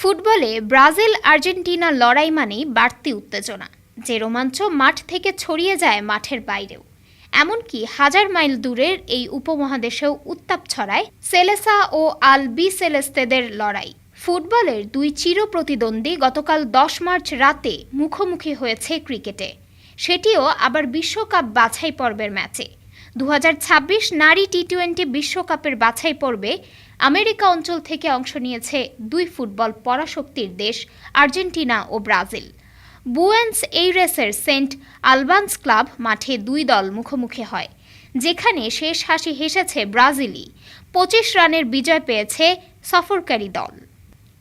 ফুটবলে Brazil, Argentina লড়াই মানেই বাড়তি উত্তেজনা, যে রোমাঞ্চ মাঠ থেকে ছড়িয়ে যায় মাঠের বাইরেও। এমনকি হাজার মাইল দূরের এই উপমহাদেশেও উত্তাপ ছড়ায় সেলেসা ও আল বি সেলেস্তেদের লড়াই। ফুটবলের দুই চির প্রতিদ্বন্দ্বী গতকাল দশ মার্চ রাতে মুখোমুখি হয়েছে ক্রিকেটে। সেটিও আবার বিশ্বকাপ বাছাই পর্বের ম্যাচে। দু হাজার ছাব্বিশ নারী টি টোয়েন্টি বিশ্বকাপের বাছাই পর্বে আমেরিকা অঞ্চল থেকে অংশ নিয়েছে দুই ফুটবল পরাশক্তির দেশ, আর্জেন্টিনা ও ব্রাজিল। বুয়েন্স এইরেসের সেন্ট আলবান্স ক্লাব মাঠে দুই দল মুখোমুখি হয়, যেখানে শেষ হাসি হেসেছে ব্রাজিলই। পঁচিশ রানের বিজয় পেয়েছে সফরকারী দল।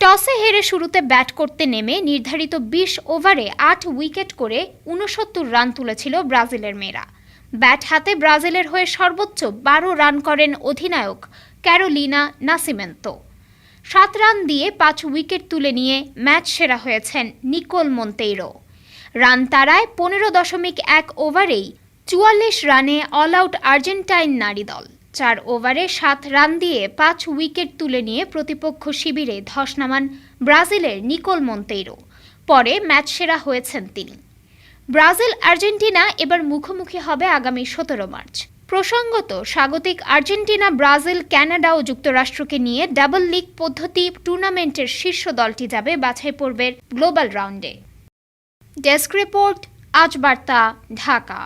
টসে হেরে শুরুতে ব্যাট করতে নেমে নির্ধারিত বিশ ওভারে আট উইকেট করে উনসত্তর রান তুলেছিল ব্রাজিলের মেয়েরা। ব্যাট হাতে ব্রাজিলের হয়ে সর্বোচ্চ বারো রান করেন অধিনায়ক ক্যারোলিনা নাসিমেন্তো। সাত রান দিয়ে পাঁচ উইকেট তুলে নিয়ে ম্যাচ সেরা হয়েছেন নিকোল মন্তেইরো। রান তারায় পনেরো দশমিক এক ওভারেই চুয়াল্লিশ রানে অল আউট আর্জেন্টাইন নারী দল। চার ওভারে সাত রান দিয়ে পাঁচ উইকেট তুলে নিয়ে প্রতিপক্ষ শিবিরে ধস নামান ব্রাজিলের নিকোল মন্তেইরো। পরে ম্যাচ সেরা হয়েছেন তিনি। ব্রাজিল, আর্জেন্টিনা এবার মুখোমুখি হবে আগামী সতেরো মার্চ। প্রসঙ্গত, স্বাগতিক আর্জেন্টিনা, ব্রাজিল ক্যানাডা ও যুক্তরাষ্ট্রকে নিয়ে ডাবল লিগ পদ্ধতি টুর্নামেন্টের শীর্ষ দলটি যাবে বাছাই পর্বের গ্লোবাল রাউন্ডে। ডেস্ক রিপোর্ট, আজ বার্তা, ঢাকা।